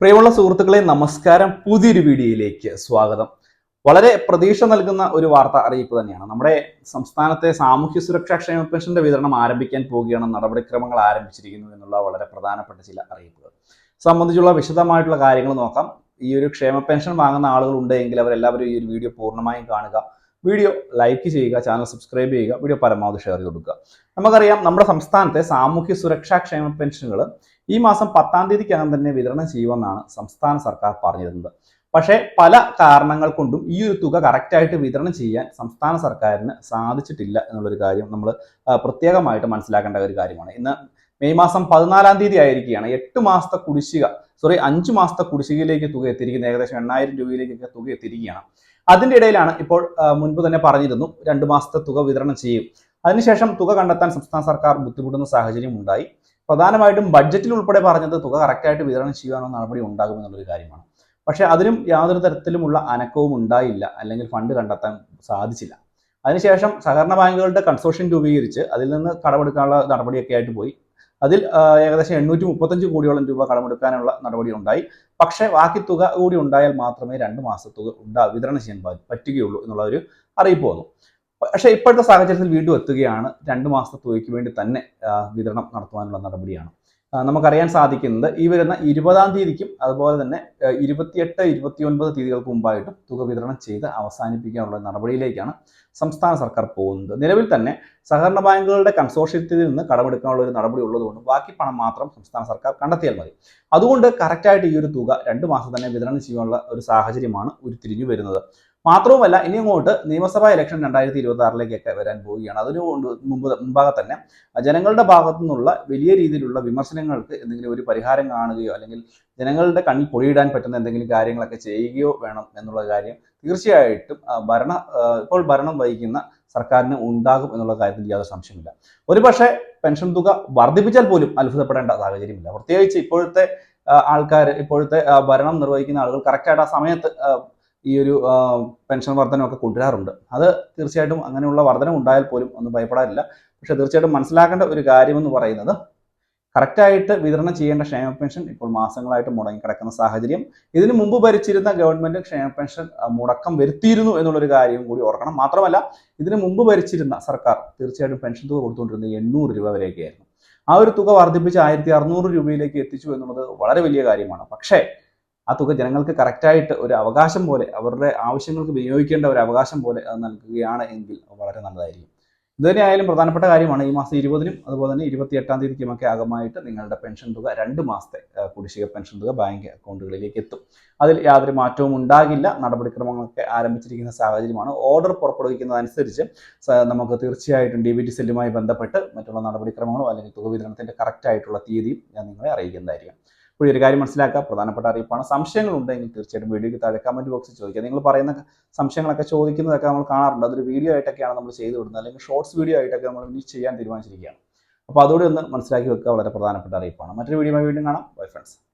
പ്രിയമുള്ള സുഹൃത്തുക്കളെ നമസ്കാരം. പുതിയൊരു വീഡിയോയിലേക്ക് സ്വാഗതം. വളരെ പ്രതീക്ഷ നൽകുന്ന ഒരു വാർത്ത അറിയിപ്പ് തന്നെയാണ്. നമ്മുടെ സംസ്ഥാനത്തെ സാമൂഹ്യ സുരക്ഷാ ക്ഷേമ പെൻഷന്റെ വിതരണം ആരംഭിക്കാൻ പോവുകയാണ് നടപടിക്രമങ്ങൾ ആരംഭിച്ചിരിക്കുന്നു എന്നുള്ള വളരെ പ്രധാനപ്പെട്ട ചില അറിയിപ്പുകൾ. സംബന്ധിച്ചുള്ള വിശദമായിട്ടുള്ള കാര്യങ്ങൾ നോക്കാം. ഈ ഒരു ക്ഷേമ പെൻഷൻ വാങ്ങുന്ന ആളുകൾ ഉണ്ടെങ്കിൽ അവരെല്ലാവരും ഈ ഒരു വീഡിയോ പൂർണമായും കാണുക. വീഡിയോ ലൈക്ക് ചെയ്യുക ചാനൽ സബ്സ്ക്രൈബ് ചെയ്യുക വീഡിയോ പരമാവധി ഷെയർ ചെയ്ത് കൊടുക്കുക. നമുക്കറിയാം നമ്മുടെ സംസ്ഥാനത്തെ സാമൂഹ്യ സുരക്ഷാ ക്ഷേമ പെൻഷനുകൾ ഈ മാസം പത്താം തീയതിക്കകം തന്നെ വിതരണം ചെയ്യുമെന്നാണ് സംസ്ഥാന സർക്കാർ പറഞ്ഞിരുന്നത്. പക്ഷേ പല കാരണങ്ങൾ കൊണ്ടും ഈ ഒരു തുക കറക്റ്റായിട്ട് വിതരണം ചെയ്യാൻ സംസ്ഥാന സർക്കാരിന് സാധിച്ചിട്ടില്ല എന്നുള്ളൊരു കാര്യം നമ്മൾ പ്രത്യേകമായിട്ട് മനസ്സിലാക്കേണ്ട ഒരു കാര്യമാണ്. ഇന്ന് മെയ് മാസം പതിനാലാം തീയതി ആയിരിക്കുകയാണ്. എട്ട് മാസത്തെ കുടിശ്ശിക സോറി അഞ്ച് മാസത്തെ കുടിശ്ശികയിലേക്ക് തുക എത്തിയിരിക്കുന്നത് ഏകദേശം എണ്ണായിരം രൂപയിലേക്കൊക്കെ തുക എത്തിയിരിക്കുകയാണ്. അതിന്റെ ഇടയിലാണ് ഇപ്പോൾ മുൻപ് തന്നെ പറഞ്ഞിരുന്നു രണ്ട് മാസത്തെ തുക വിതരണം ചെയ്യും. അതിനുശേഷം തുക കണ്ടെത്താൻ സംസ്ഥാന സർക്കാർ ബുദ്ധിമുട്ടുന്ന സാഹചര്യം ഉണ്ടായി. പ്രധാനമായിട്ടും ബഡ്ജറ്റിൽ ഉൾപ്പെടെ പറഞ്ഞത് തുക കറക്റ്റായിട്ട് വിതരണം ചെയ്യുവാനുള്ള നടപടി ഉണ്ടാകുമെന്നുള്ളൊരു കാര്യമാണ്. പക്ഷേ അതിനും യാതൊരു തരത്തിലുമുള്ള അനക്കവും ഉണ്ടായില്ല അല്ലെങ്കിൽ ഫണ്ട് കണ്ടെത്താൻ സാധിച്ചില്ല. അതിനുശേഷം സഹകരണ ബാങ്കുകളുടെ കൺസോർഷ്യം രൂപീകരിച്ച് അതിൽ നിന്ന് കടമെടുക്കാനുള്ള നടപടിയൊക്കെ ആയിട്ട് പോയി. അതിൽ ഏകദേശം എണ്ണൂറ്റി മുപ്പത്തഞ്ച് കോടിയോളം രൂപ കടമെടുക്കാനുള്ള നടപടി ഉണ്ടായി. പക്ഷേ ബാക്കി തുക കൂടി ഉണ്ടായാൽ മാത്രമേ രണ്ട് മാസത്തുക തുക ഉണ്ടാ വിതരണം ചെയ്യാൻ പറ്റുകയുള്ളൂ എന്നുള്ള ഒരു അറിയിപ്പ് വന്നു. പക്ഷേ ഇപ്പോഴത്തെ സാഹചര്യത്തിൽ വീണ്ടും എത്തുകയാണ്. രണ്ട് മാസത്തെ തുകയ്ക്ക് വേണ്ടി തന്നെ വിതരണം നടത്തുവാനുള്ള നടപടിയാണ്. നമുക്കറിയാൻ സാധിക്കുന്നത് ഈ വരുന്ന ഇരുപതാം തീയതിക്കും അതുപോലെ തന്നെ ഇരുപത്തിയെട്ട് ഇരുപത്തിയൊൻപത് തീയതികൾക്ക് മുമ്പായിട്ടും തുക വിതരണം ചെയ്ത് അവസാനിപ്പിക്കാനുള്ള നടപടിയിലേക്കാണ് സംസ്ഥാന സർക്കാർ പോകുന്നത്. നിലവിൽ തന്നെ സഹകരണ ബാങ്കുകളുടെ കൺസോർഷ്യത്തിൽ നിന്ന് കടമെടുക്കാനുള്ള ഒരു നടപടി ഉള്ളതുകൊണ്ട് ബാക്കി പണം മാത്രം സംസ്ഥാന സർക്കാർ കണ്ടെത്തിയാൽ മതി. അതുകൊണ്ട് കറക്റ്റായിട്ട് ഈ ഒരു തുക രണ്ട് മാസം തന്നെ വിതരണം ചെയ്യാനുള്ള ഒരു സാഹചര്യമാണ് ഉരുത്തിരിഞ്ഞു വരുന്നത്. മാത്രവുമല്ല ഇനി അങ്ങോട്ട് നിയമസഭാ ഇലക്ഷൻ രണ്ടായിരത്തി ഇരുപത്തി ആറിലേക്കൊക്കെ വരാൻ പോവുകയാണ്. അതിനു മുമ്പ് മുമ്പാകെ തന്നെ ജനങ്ങളുടെ ഭാഗത്തു നിന്നുള്ള വലിയ രീതിയിലുള്ള വിമർശനങ്ങൾക്ക് എന്തെങ്കിലും ഒരു പരിഹാരം കാണുകയോ അല്ലെങ്കിൽ ജനങ്ങളുടെ കണ്ണിൽ പൊടിയിടാൻ പറ്റുന്ന എന്തെങ്കിലും കാര്യങ്ങളൊക്കെ ചെയ്യുകയോ വേണം എന്നുള്ള കാര്യം തീർച്ചയായിട്ടും ഭരണ ഇപ്പോൾ ഭരണം വഹിക്കുന്ന സർക്കാരിന് ഉണ്ടാകും എന്നുള്ള കാര്യത്തിൽ യാതൊരു സംശയമില്ല ഒരുപക്ഷെ പെൻഷൻ തുക വർദ്ധിപ്പിച്ചാൽ പോലും അത്ഭുതപ്പെടേണ്ട സാഹചര്യമില്ല. പ്രത്യേകിച്ച് ഇപ്പോഴത്തെ ആൾക്കാർ ഇപ്പോഴത്തെ ഭരണം നിർവഹിക്കുന്ന ആളുകൾ കറക്റ്റായിട്ട് ആ സമയത്ത് ഈ ഒരു പെൻഷൻ വർധനമൊക്കെ കൊണ്ടുവരാറുണ്ട് അത് തീർച്ചയായിട്ടും അങ്ങനെയുള്ള വർധനം ഉണ്ടായാൽ പോലും ഒന്നും ഭയപ്പെടാറില്ല പക്ഷെ തീർച്ചയായിട്ടും മനസ്സിലാക്കേണ്ട ഒരു കാര്യമെന്ന് പറയുന്നത് കറക്റ്റായിട്ട് വിതരണം ചെയ്യേണ്ട ക്ഷേമ പെൻഷൻ ഇപ്പോൾ മാസങ്ങളായിട്ട് മുടങ്ങി കിടക്കുന്ന സാഹചര്യം. ഇതിനു മുമ്പ് ഭരിച്ചിരുന്ന ഗവൺമെന്റ് ക്ഷേമ പെൻഷൻ മുടക്കം വരുത്തിയിരുന്നു എന്നുള്ളൊരു കാര്യം കൂടി ഓർക്കണം. മാത്രമല്ല ഇതിനു മുമ്പ് ഭരിച്ചിരുന്ന സർക്കാർ തീർച്ചയായിട്ടും പെൻഷൻ തുക കൊടുത്തുകൊണ്ടിരുന്നത് എണ്ണൂറ് രൂപ വരെയൊക്കെയായിരുന്നു. ആ ഒരു തുക വർദ്ധിപ്പിച്ച് ആയിരത്തി അറുന്നൂറ് രൂപയിലേക്ക് എത്തിച്ചു എന്നുള്ളത് വളരെ വലിയ കാര്യമാണ്. പക്ഷേ ആ തുക ജനങ്ങൾക്ക് കറക്റ്റായിട്ട് ഒരു അവകാശം പോലെ അവരുടെ ആവശ്യങ്ങൾക്ക് വിനിയോഗിക്കേണ്ട ഒരു അവകാശം പോലെ അത് നൽകുകയാണ് എങ്കിൽ വളരെ നല്ലതായിരിക്കും. ഇതുതന്നെയായാലും പ്രധാനപ്പെട്ട കാര്യമാണ് ഈ മാസം ഇരുപതിനും അതുപോലെ തന്നെ ഇരുപത്തി എട്ടാം തീയതിക്കുമൊക്കെ ആകമായിട്ട് നിങ്ങളുടെ പെൻഷൻ തുക രണ്ട് മാസത്തെ കുടിശ്ശിക പെൻഷൻ തുക ബാങ്ക് അക്കൗണ്ടുകളിലേക്ക് എത്തും. അതിൽ യാതൊരു മാറ്റവും ഉണ്ടാകില്ല. നടപടിക്രമങ്ങളൊക്കെ ആരംഭിച്ചിരിക്കുന്ന സാഹചര്യമാണ്. ഓർഡർ പുറപ്പെടുവിക്കുന്നതനുസരിച്ച് നമുക്ക് തീർച്ചയായിട്ടും ഡി ബി ടി സെല്ലുമായി ബന്ധപ്പെട്ട് മറ്റുള്ള നടപടിക്രമങ്ങളോ അല്ലെങ്കിൽ തുക വിതരണത്തിന്റെ കറക്റ്റ് ആയിട്ടുള്ള തീയതിയും ഞാൻ നിങ്ങളെ അറിയിക്കുന്നതായിരിക്കും. ഇപ്പോൾ ഒരു കാര്യം മനസ്സിലാക്കുക. പ്രധാനപ്പെട്ട അറിയിപ്പാണ്. സംശയങ്ങൾ ഉണ്ടെങ്കിൽ തീർച്ചയായിട്ടും വീഡിയോയ്ക്ക് താഴെ കമന്റ് ബോക്സിൽ ചോദിക്കുക. നിങ്ങൾ പറയുന്ന സംശയങ്ങളൊക്കെ ചോദിക്കുന്നതൊക്കെ നമ്മൾ കാണാറുണ്ട്. അതൊരു വീഡിയോ ആയിട്ടൊക്കെയാണ് നമ്മൾ ചെയ്തു വിടുന്നത്. അല്ലെങ്കിൽ ഷോർട്സ് വീഡിയോ ആയിട്ടൊക്കെ നമ്മൾ ഇനി ചെയ്യാൻ തീരുമാനിച്ചിരിക്കുകയാണ്. അപ്പോൾ അതുകൂടി ഒന്ന് മനസ്സിലാക്കി വെക്കുക. വളരെ പ്രധാനപ്പെട്ട അറിയിപ്പാണ്. മറ്റൊരു വീഡിയോ വീണ്ടും കാണാം. Bye friends